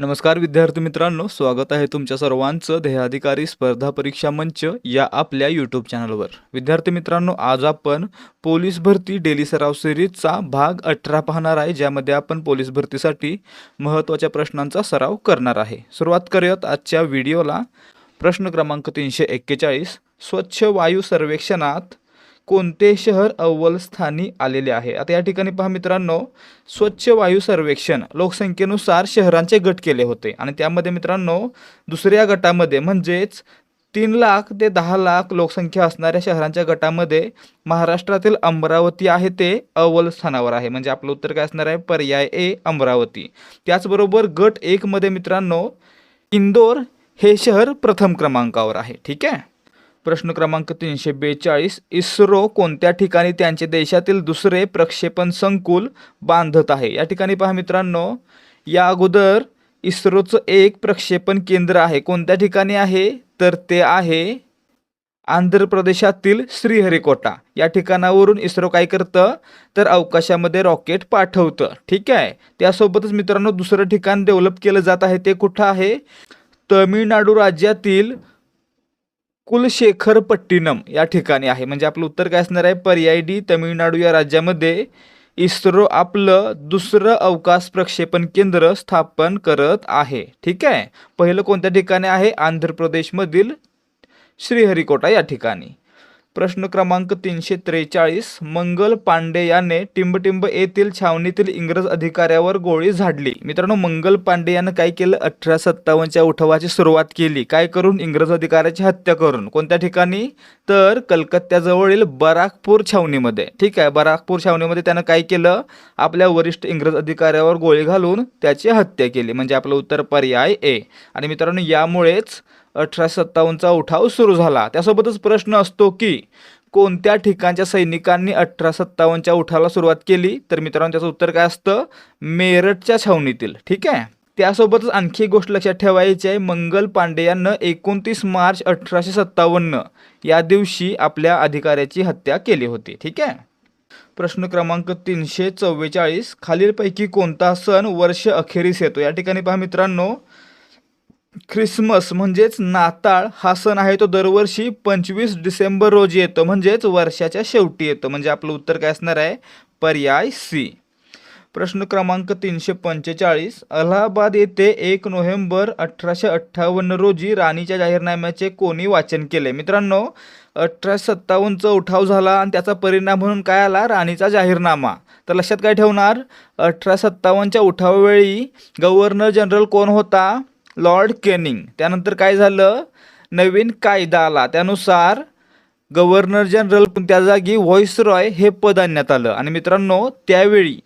नमस्कार विद्यार्थी मित्रांनो स्वागत आहे तुमच्या सर्वांचं ध्येयाधिकारी स्पर्धा परीक्षा मंच या आपल्या यूट्यूब चॅनलवर विद्यार्थी मित्रांनो आज आपण पोलीस भरती डेली सराव सिरीजचा भाग अठरा पाहणार आहे ज्यामध्ये आपण पोलीस भरतीसाठी महत्त्वाच्या प्रश्नांचा सराव करणार आहे. सुरुवात करूयात आजच्या व्हिडिओला प्रश्न क्रमांक तीनशे एक्केचाळीस स्वच्छ वायू सर्वेक्षणात कोणते शहर अव्वल स्थानी आलेले आहे? आता या ठिकाणी पहा मित्रांनो स्वच्छ वायू सर्वेक्षण लोकसंख्येनुसार शहरांचे गट केले होते. आणि त्यामध्ये मित्रांनो दुसऱ्या गटामध्ये म्हणजेच तीन लाख ते दहा लाख लोकसंख्या असणाऱ्या शहरांच्या गटामध्ये महाराष्ट्रातील अमरावती आहे ते अव्वल स्थानावर आहे. म्हणजे आपलं उत्तर काय असणार आहे? पर्याय ए अमरावती. त्याचबरोबर गट एकमध्ये मित्रांनो इंदोर हे शहर प्रथम क्रमांकावर आहे. ठीक आहे? प्रश्न क्रमांक तीनशे बेचाळीस इस्रो कोणत्या ठिकाणी त्यांचे देशातील दुसरे प्रक्षेपण संकुल बांधत आहे? या ठिकाणी पहा मित्रांनो या अगोदर इस्रोचं एक प्रक्षेपण केंद्र आहे. कोणत्या ठिकाणी आहे? तर ते आहे आंध्र प्रदेशातील श्रीहरिकोटा. या ठिकाणावरून इस्रो काय करतं? तर अवकाशामध्ये रॉकेट पाठवतं. ठीक आहे? त्यासोबतच मित्रांनो दुसरं ठिकाण डेव्हलप केलं जात आहे ते कुठं आहे? तमिळनाडू राज्यातील कुलशेखरपट्टिनम या ठिकाणी आहे. म्हणजे आपलं उत्तर काय असणार आहे? पर्याय डी तमिळनाडू या राज्यामध्ये इस्रो आपलं दुसरं अवकाश प्रक्षेपण केंद्र स्थापन करत आहे. ठीक आहे? पहिलं कोणत्या ठिकाणी आहे? आंध्र प्रदेशमधील श्रीहरिकोटा या ठिकाणी. प्रश्न क्रमांक तीनशे त्रेचाळीस मंगल पांडे याने टिंबटिंब येथील छावणीतील इंग्रज अधिकाऱ्यावर गोळी झाडली. मित्रांनो मंगल पांडे यानं काय केलं? अठरा सत्तावन्नच्या उठावाची सुरुवात केली. काय करून? इंग्रज अधिकाऱ्याची हत्या करून. कोणत्या ठिकाणी? तर कलकत्त्याजवळील बराकपूर छावणीमध्ये. ठीक आहे बराकपूर छावणीमध्ये त्यानं काय केलं? आपल्या वरिष्ठ इंग्रज अधिकाऱ्यावर गोळी घालून त्याची हत्या केली. म्हणजे आपलं उत्तर पर्याय ए. आणि मित्रांनो यामुळेच अठराशे सत्तावन्नचा उठाव सुरू झाला. त्यासोबतच प्रश्न असतो की कोणत्या ठिकाणच्या सैनिकांनी अठरा सत्तावन्नच्या उठावाला सुरुवात केली? तर मित्रांनो त्याचं उत्तर काय असतं? मेरठच्या छावणीतील. ठीक आहे? त्यासोबतच आणखी एक गोष्ट लक्षात ठेवायची आहे. मंगल पांडे यानं एकोणतीस मार्च अठराशे सत्तावन्न या दिवशी आपल्या अधिकाऱ्याची हत्या केली होती. ठीक आहे? प्रश्न क्रमांक तीनशे चव्वेचाळीस. खालीलपैकी कोणता सण वर्ष अखेरीस येतो? या ठिकाणी पहा मित्रांनो. ख्रिसमस म्हणजेच नाताळ हा सण आहे तो दरवर्षी पंचवीस डिसेंबर रोजी येतो. म्हणजेच वर्षाच्या शेवटी येतो. म्हणजे आपलं उत्तर काय असणार आहे? पर्याय सी प्रश्न क्रमांक तीनशे पंचेचाळीस. अलाहाबाद येथे एक नोव्हेंबर अठराशे अठ्ठावन्न रोजी राणीच्या जाहीरनाम्याचे कोणी वाचन केले? मित्रांनो अठराशे सत्तावन्नचा उठाव झाला आणि त्याचा परिणाम म्हणून काय आला? राणीचा जाहीरनामा. तर लक्षात काय ठेवणार? अठराशे सत्तावन्नच्या उठावावेळी गव्हर्नर जनरल कोण होता? Lord Canning. त्यानंतर काय झालं? नवीन कायदा आला. त्यानुसार गव्हर्नर जनरल त्या जागी व्हॉइसरॉय हे पद आणण्यात आलं. आणि मित्रांनो त्यावेळी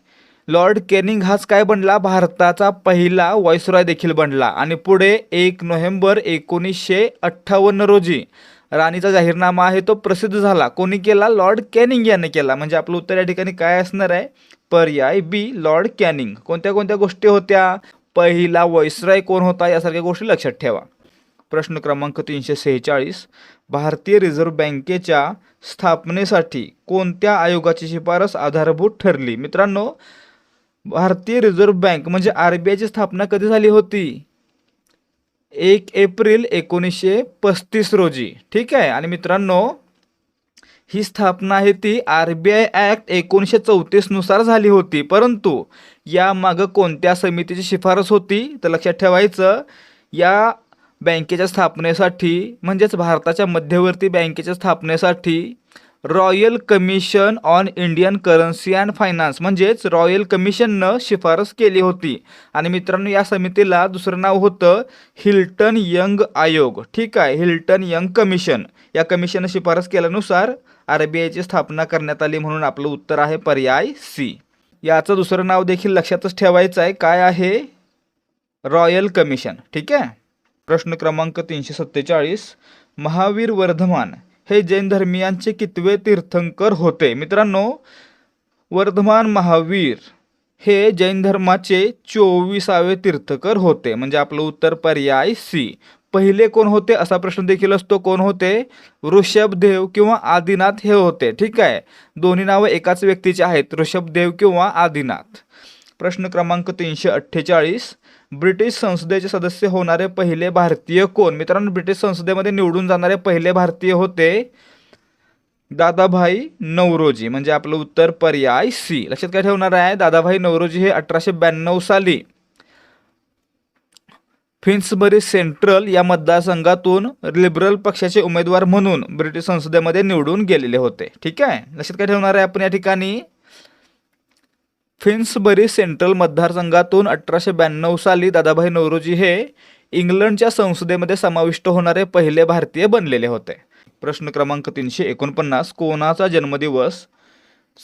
लॉर्ड केनिंग हाच काय बनला? भारताचा पहिला व्हॉइसरॉय देखील बनला. आणि पुढे एक नोव्हेंबर एकोणीसशे अठ्ठावन्न रोजी राणीचा जाहीरनामा आहे तो प्रसिद्ध झाला. कोणी केला? लॉर्ड कॅनिंग याने केला. म्हणजे आपलं उत्तर या ठिकाणी काय असणार आहे? पर्याय बी लॉर्ड कॅनिंग. कोणत्या कोणत्या गोष्टी होत्या? पहिला व्हॉइसरॉय कोण होता यासारख्या गोष्टी लक्षात ठेवा. प्रश्न क्रमांक तीनशे सेहेचाळीस. भारतीय रिझर्व्ह बँकेच्या स्थापनेसाठी कोणत्या आयोगाची शिफारस आधारभूत ठरली? मित्रांनो भारतीय रिझर्व्ह बँक म्हणजे आर बी आयची स्थापना कधी झाली होती? एक एप्रिल एकोणीसशे पस्तीस रोजी. ठीक आहे? आणि मित्रांनो ही स्थापना आहे ती आर बी आय ॲक्ट एकोणीसशे चौतीसनुसार झाली होती. परंतु यामागं कोणत्या समितीची शिफारस होती? तर लक्षात ठेवायचं या बँकेच्या स्थापनेसाठी म्हणजेच भारताच्या मध्यवर्ती बँकेच्या स्थापनेसाठी royal commission on Indian currency and finance म्हणजेच रॉयल कमिशननं शिफारस केली होती. आणि मित्रांनो या समितीला दुसरं नाव होतं हिल्टन यंग आयोग. ठीक आहे हिल्टन यंग कमिशन. या कमिशननं शिफारस केल्यानुसार आर बी आयची स्थापना करण्यात आली म्हणून आपलं उत्तर आहे पर्याय सी. याचं दुसरं नाव देखील लक्षातच ठेवायचं आहे. काय आहे? Royal commission. ठीक आहे? प्रश्न क्रमांक तीनशे सत्तेचाळीस. महावीर वर्धमान हे जैन धर्मियांचे कितवे तीर्थंकर होते? मित्रांनो वर्धमान महावीर हे जैन धर्माचे चोवीसावे तीर्थकर होते. म्हणजे आपलं उत्तर पर्याय सी. पहिले कोण होते असा प्रश्न देखील असतो. कोण होते? ऋषभदेव किंवा आदिनाथ हे होते. ठीक आहे? दोन्ही नावं एकाच व्यक्तीचे आहेत. ऋषभदेव किंवा आदिनाथ. प्रश्न क्रमांक तीनशे अठ्ठेचाळीस. ब्रिटिश संसदेचे सदस्य होणारे पहिले भारतीय कोण? मित्रांनो ब्रिटिश संसदेमध्ये निवडून जाणारे पहिले भारतीय होते दादाभाई नवरोजी. म्हणजे आपलं उत्तर पर्याय सी. लक्षात काय ठेवणार आहे? दादाभाई नवरोजी हे अठराशे ब्याण्णव साली फिन्सबरी सेंट्रल या मतदारसंघातून लिबरल पक्षाचे उमेदवार म्हणून ब्रिटिश संसदेमध्ये निवडून गेलेले होते. ठीक आहे? लक्षात काय ठेवणार आहे आपण या ठिकाणी? फिन्सबरी सेंट्रल मतदारसंघातून अठराशे ब्याण्णव साली दादाभाई नवरोजी हे इंग्लंडच्या संसदेमध्ये समाविष्ट होणारे पहिले भारतीय बनलेले होते. प्रश्न क्रमांक तीनशे एकोणपन्नास कोणाचा जन्मदिवस?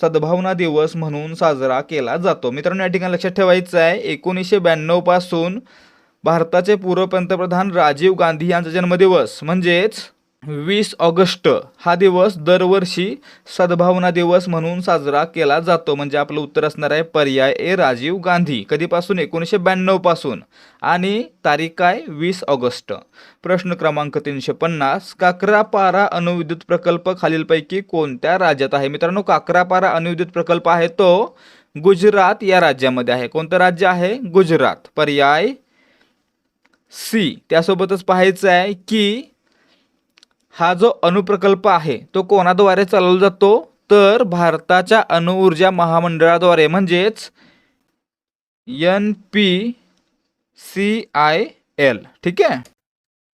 सद्भावना दिवस म्हणून साजरा केला जातो. मित्रांनो या ठिकाणी लक्षात ठेवायचं आहे एकोणीसशे ब्याण्णवपासून भारताचे पूर्व पंतप्रधान राजीव गांधी यांचा जन्मदिवस म्हणजेच वीस ऑगस्ट हा दिवस दरवर्षी सद्भावना दिवस म्हणून साजरा केला जातो. म्हणजे आपलं उत्तर असणार आहे पर्याय ए राजीव गांधी. कधीपासून? एकोणीसशे ब्याण्णवपासून आणि तारीख काय? वीस ऑगस्ट. प्रश्न क्रमांक तीनशे पन्नास. काकरापारा अणुविद्युत प्रकल्प खालीलपैकी कोणत्या राज्यात आहे? मित्रांनो काकरापारा अणुविद्युत प्रकल्प आहे तो गुजरात या राज्यामध्ये आहे. कोणतं राज्य आहे? गुजरात. पर्याय सी. त्यासोबतच पाहायचं आहे की हा जो अणुप्रकल्प आहे तो कोणाद्वारे चालवला जातो? तर भारताच्या अणुऊर्जा महामंडळाद्वारे म्हणजेच N P C I L. ठीक आहे?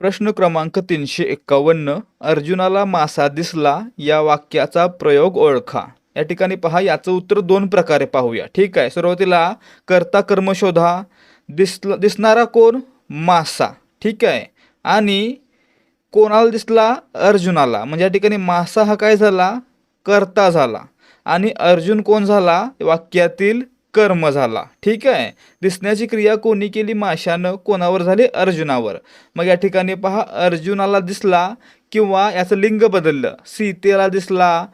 प्रश्न क्रमांक तीनशे एक्कावन्न अर्जुनाला मासा दिसला या वाक्याचा प्रयोग ओळखा. या ठिकाणी पहा याचं उत्तर दोन प्रकारे पाहूया. ठीक आहे सुरुवातीला कर्ता कर्म शोधा दिसला दिसणारा कोण? मासा. ठीक आहे आणि कोणाला दिसला? अर्जुनाला. म्हणजे या ठिकाणी मासा हा काय झाला? कर्ता झाला. आणि अर्जुन कोण झाला? वाक्यातील कर्म झाला. ठीक आहे? दिसण्याची क्रिया कोणी केली? माशानं. कोणावर झाली? अर्जुनावर. मग या ठिकाणी पहा अर्जुनाला दिसला किंवा याचं लिंग बदललं. सीतेला दिसला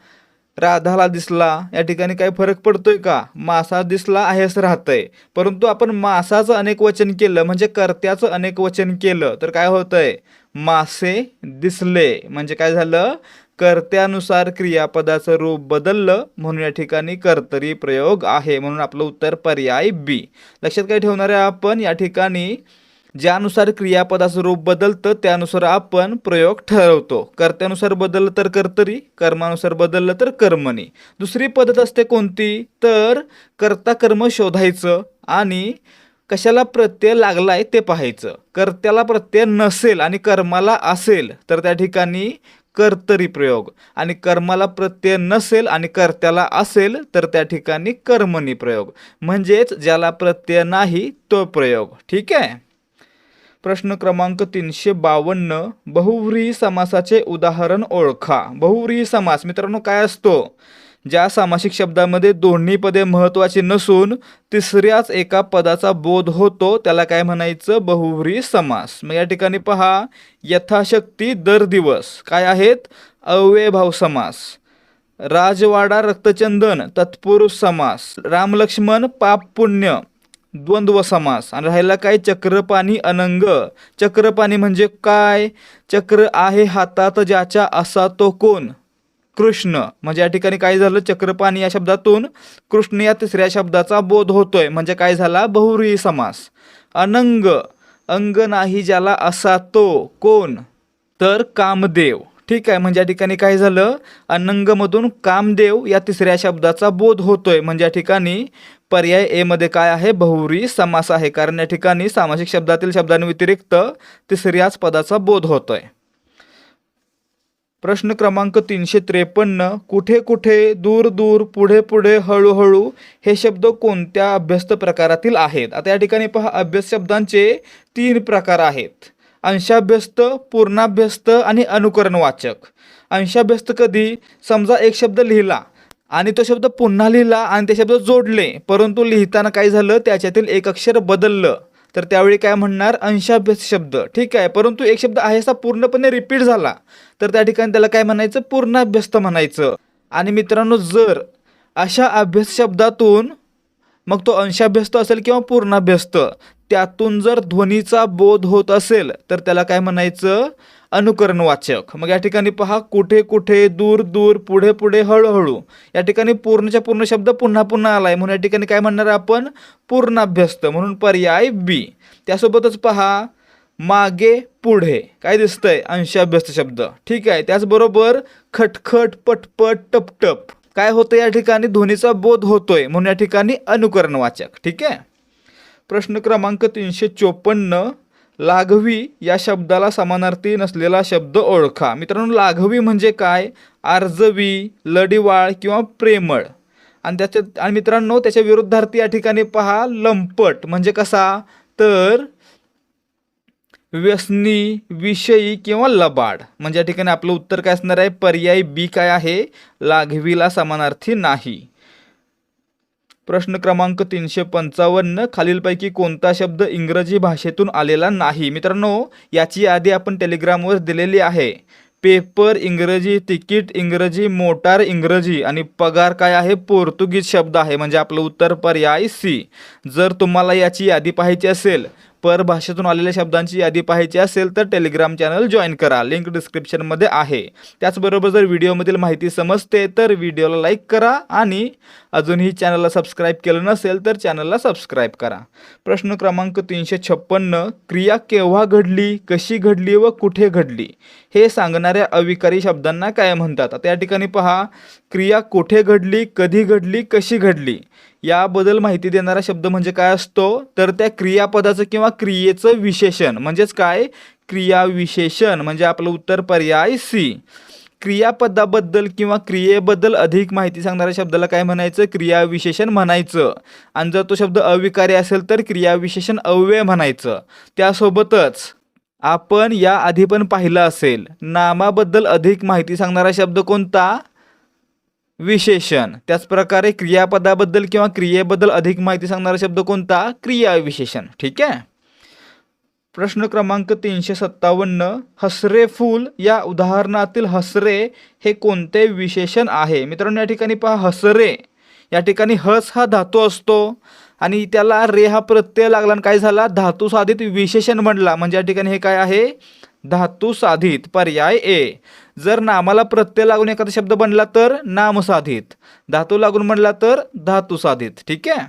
राधाला दिसला. या ठिकाणी काही फरक पडतोय का? मासा दिसला आहे असं राहतंय. परंतु आपण मासाचं अनेक वचन केलं म्हणजे कर्त्याचं अनेक वचन केलं तर काय होतंय? मासे दिसले. म्हणजे काय झालं? कर्त्यानुसार क्रियापदाचं रूप बदललं म्हणून या ठिकाणी कर्तरी प्रयोग आहे म्हणून आपलं उत्तर पर्याय बी लक्षात काय ठेवणार आहे आपण? या ठिकाणी ज्यानुसार क्रियापदाचं रूप बदलतं त्यानुसार आपण प्रयोग ठरवतो. कर्त्यानुसार बदललं तर कर्तरी कर्मानुसार बदललं तर कर्मणी. दुसरी पद्धत असते कोणती? तर कर्ता कर्म शोधायचं आणि कशाला प्रत्यय लागलाय ते पाहायचं. कर्त्याला प्रत्यय नसेल आणि कर्माला असेल तर त्या ठिकाणी कर्तरी प्रयोग. आणि कर्माला प्रत्यय नसेल आणि कर्त्याला असेल तर त्या ठिकाणी कर्मणी प्रयोग. म्हणजेच ज्याला प्रत्यय नाही तो प्रयोग. ठीक आहे? प्रश्न क्रमांक तीनशे बावन्न. बहुव्रीही समासाचे उदाहरण ओळखा. बहुव्रीही समास. मित्रांनो काय असतो? ज्या सामासिक शब्दामध्ये दोन्ही पदे महत्त्वाची नसून तिसऱ्याच एका पदाचा बोध होतो त्याला काय म्हणायचं? बहुव्री समास. मग या ठिकाणी पहा यथाशक्ती दर दिवस. काय आहेत? अव्ययभाव समास. राजवाडा रक्तचंदन तत्पुरुष समास. रामलक्ष्मण पाप पुण्य द्वंद्व समास. आणि राहिला काय? चक्रपाणी अनंग. चक्रपाणी म्हणजे काय? चक्र आहे हातात ज्याच्या असा तो कोण? कृष्ण. म्हणजे या ठिकाणी काय झालं? चक्रपाणी या शब्दातून कृष्ण या तिसऱ्या शब्दाचा बोध होतोय. म्हणजे काय झाला? बहुरी समास. अनंग. अंग नाही ज्याला असा तो. कोण? तर कामदेव. ठीक आहे. म्हणजे या ठिकाणी काय झालं? अनंगमधून कामदेव या तिसऱ्या शब्दाचा बोध होतोय. म्हणजे या ठिकाणी पर्याय ए मध्ये काय आहे? बहुरी समास आहे. कारण या ठिकाणी सामासिक शब्दातील शब्दांव्यतिरिक्त तिसऱ्याच पदाचा बोध होतोय. प्रश्न क्रमांक तीनशे त्रेपन्न कुठे कुठे दूर दूर पुढे पुढे हळूहळू हे शब्द कोणत्या अभ्यस्त प्रकारातील आहेत? आता या ठिकाणी पहा अभ्यास शब्दांचे तीन प्रकार आहेत. अंशाभ्यस्त पूर्णाभ्यस्त आणि अनुकरणवाचक. अंशाभ्यस्त कधी? समजा एक शब्द लिहिला आणि तो शब्द पुन्हा लिहिला आणि ते शब्द जोडले परंतु लिहिताना काय झालं? त्याच्यातील एक अक्षर बदललं. तर त्यावेळी काय म्हणणार? अंशाभ्यास शब्द. ठीक आहे परंतु एक शब्द आहे असा पूर्णपणे रिपीट झाला. तर त्या ठिकाणी त्याला काय म्हणायचं? पूर्णाभ्यस्त म्हणायचं. आणि मित्रांनो जर अशा अभ्यास शब्दातून मग तो अंशाभ्यस्त असेल किंवा पूर्णाभ्यस्त? त्यातून जर ध्वनीचा बोध होत असेल तर त्याला काय म्हणायचं? अनुकरणवाचक. मग या ठिकाणी पहा कुठे कुठे दूर दूर पुढे पुढे हळूहळू. या ठिकाणी पूर्णच्या पूर्ण शब्द पुन्हा पुन्हा आला आहे म्हणून या ठिकाणी काय म्हणणार आपण? पूर्णाभ्यस्त. म्हणून पर्याय बी त्यासोबतच पहा मागे पुढे. काय दिसतंय? अंशाभ्यस्त शब्द. ठीक आहे. त्याचबरोबर खटखट पटपट टपटप. काय होतं या ठिकाणी? ध्वनीचा बोध होतोय. म्हणून या ठिकाणी अनुकरणवाचक ठीक आहे? प्रश्न क्रमांक तीनशे चोपन्न लाघवी या शब्दाला समानार्थी नसलेला शब्द ओळखा. मित्रांनो लाघवी म्हणजे काय? आर्जवी लढीवाळ किंवा प्रेमळ. आणि त्याच्या आणि मित्रांनो त्याच्या विरुद्धार्थी या ठिकाणी पहा लंपट म्हणजे कसा? तर व्यसनी विषयी किंवा लबाड. म्हणजे या ठिकाणी आपलं उत्तर काय असणार आहे? पर्याय बी काय आहे? लाघवीला समानार्थी नाही. प्रश्न क्रमांक तीनशे पंचावन्न. खालीलपैकी कोणता शब्द इंग्रजी भाषेतून आलेला नाही? मित्रांनो याची यादी आपण टेलिग्रामवर दिलेली आहे. पेपर इंग्रजी तिकीट इंग्रजी मोटार इंग्रजी आणि पगार काय आहे? पोर्तुगीज शब्द आहे. म्हणजे आपलं उत्तर पर्याय सी. जर तुम्हाला याची यादी पाहायची असेल परभाषेतून आलेल्या शब्दांची यादी पाहायची असेल तर टेलिग्राम चॅनल जॉईन करा. लिंक डिस्क्रिप्शनमध्ये आहे. त्याचबरोबर जर व्हिडिओमधील माहिती समजते तर व्हिडिओला लाईक करा आणि अजूनही चॅनलला सबस्क्राईब केलं नसेल तर चॅनलला सबस्क्राईब करा. प्रश्न क्रमांक तीनशे छप्पन्न क्रिया केव्हा घडली कशी घडली व कुठे घडली? हे सांगणाऱ्या अविकारी शब्दांना काय म्हणतात? आता या ठिकाणी पहा. क्रिया कुठे घडली कधी घडली कशी घडली? याबद्दल माहिती देणारा शब्द म्हणजे काय असतो? तर त्या क्रियापदाचं किंवा क्रियेचं विशेषण. म्हणजेच काय? क्रियाविशेषण म्हणजे आपलं उत्तर पर्याय सी क्रियापदाबद्दल किंवा क्रियेबद्दल अधिक माहिती सांगणाऱ्या शब्दाला काय म्हणायचं? क्रियाविशेषण म्हणायचं. आणि जर तो शब्द अविकारी असेल तर क्रियाविशेषण अव्यय म्हणायचं. त्यासोबतच आपण या आधी पण पाहिलं असेल नामाबद्दल अधिक माहिती सांगणारा शब्द कोणता? विशेषण. त्याचप्रकारे क्रियापदाबद्दल किंवा क्रियेबद्दल अधिक माहिती सांगणारा शब्द कोणता? क्रियाविशेषण ठीक आहे? प्रश्न क्रमांक तीनशे सत्तावन्न हसरे फूल या उदाहरणातील हसरे हे कोणते विशेषण आहे? मित्रांनो या ठिकाणी पहा हसरे. या ठिकाणी हस हा धातू असतो आणि त्याला रे हा प्रत्यय लागला आणि काय झाला? धातू साधित विशेषण म्हणला. म्हणजे या ठिकाणी हे काय आहे? धातू साधित. पर्याय ए. जर नामाला प्रत्यय लागून एखादा शब्द बनला तर नामसाधित धातू लागून म्हणला तर धातू साधित. ठीक आहे?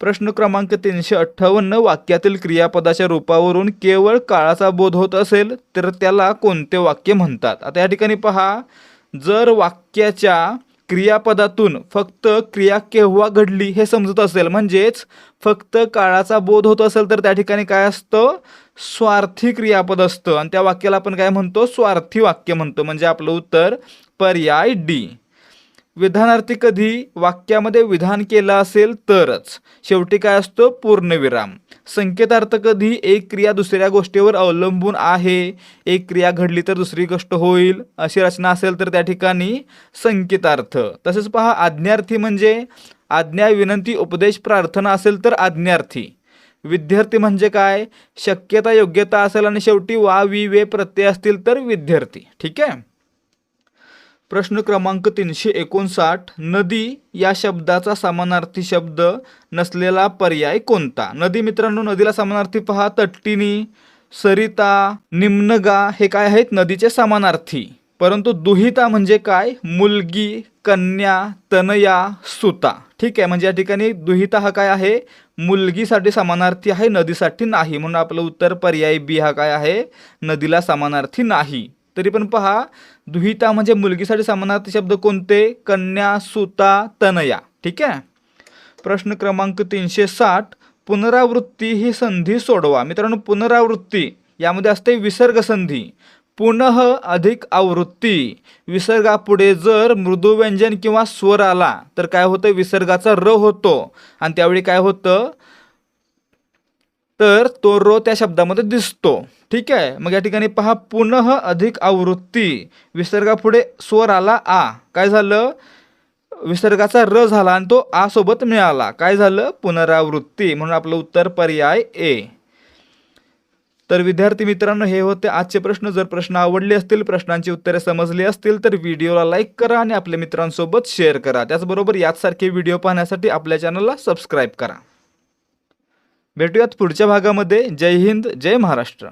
प्रश्न क्रमांक तीनशे अठ्ठावन्न वाक्यातील क्रियापदाच्या रूपावरून केवळ काळाचा बोध होत असेल तर त्याला कोणते वाक्य म्हणतात? आता या ठिकाणी पहा. जर वाक्याच्या क्रियापदातून फक्त क्रिया केव्हा घडली हे समजत असेल. म्हणजेच फक्त काळाचा बोध होत असेल तर त्या ठिकाणी काय असतं? स्वार्थी क्रियापद असतं. आणि त्या वाक्याला आपण काय म्हणतो? स्वार्थी वाक्य म्हणतो. म्हणजे आपलं उत्तर पर्याय डी. विधानार्थी कधी वाक्यामध्ये विधान केलं असेल तरच. शेवटी काय असतो? पूर्णविराम. संकेतार्थ कधी एक क्रिया दुसऱ्या गोष्टीवर अवलंबून आहे. एक क्रिया घडली तर दुसरी गोष्ट होईल. अशी रचना असेल तर त्या ठिकाणी संकेतार्थ. तसेच पहा आज्ञार्थी म्हणजे आज्ञा विनंती उपदेश प्रार्थना असेल तर आज्ञार्थी. विद्यार्थी म्हणजे काय? शक्यता योग्यता असेल आणि शेवटी वा वी वे प्रत्यय असतील तर विद्यार्थी. ठीक आहे? प्रश्न क्रमांक तीनशे एकोणसाठ नदी या शब्दाचा समानार्थी शब्द नसलेला पर्याय कोणता? नदी मित्रांनो नदीला समानार्थी पहा. तट्टिनी सरिता निम्नगा हे काय आहेत? नदीचे समानार्थी. परंतु दुहिता म्हणजे काय? मुलगी कन्या तनया सुता. ठीक आहे म्हणजे या ठिकाणी दुहिता हा काय आहे? मुलगीसाठी समानार्थी आहे नदीसाठी नाही. म्हणून आपलं उत्तर पर्याय बी हा काय आहे? नदीला समानार्थी नाही. तरी पण पहा दुहिता म्हणजे मुलगीसाठी समानार्थी शब्द कोणते? कन्या सुता तनया. ठीक आहे? प्रश्न क्रमांक तीनशे साठ पुनरावृत्ती ही संधी सोडवा. मित्रांनो पुनरावृत्ती यामध्ये असते विसर्ग संधी. पुनः अधिक आवृत्ती. विसर्गापुढे जर मृदुव्यंजन किंवा स्वर आला तर काय होतं? विसर्गाचा र होतो. आणि त्यावेळी काय होतं? तर तो रो त्या शब्दामध्ये दिसतो. ठीक आहे? मग या ठिकाणी पहा पुनः अधिक आवृत्ती. विसर्गापुढे स्वर आला आ. काय झालं? विसर्गाचा र झाला आणि तो आ सोबत मिळाला. काय झालं? पुनरावृत्ती. म्हणून आपलं उत्तर पर्याय ए. तर विद्यार्थी मित्रांनो हे होते आजचे प्रश्न. जर प्रश्न आवडले असतील प्रश्नांची उत्तरे समजली असतील तर व्हिडिओला लाईक करा आणि आपल्या मित्रांसोबत शेअर करा. त्याचबरोबर याचसारखे व्हिडिओ पाहण्यासाठी आपल्या चॅनलला सबस्क्राईब करा. भेटूयात पुढच्या भागामध्ये. जय हिंद जय महाराष्ट्र.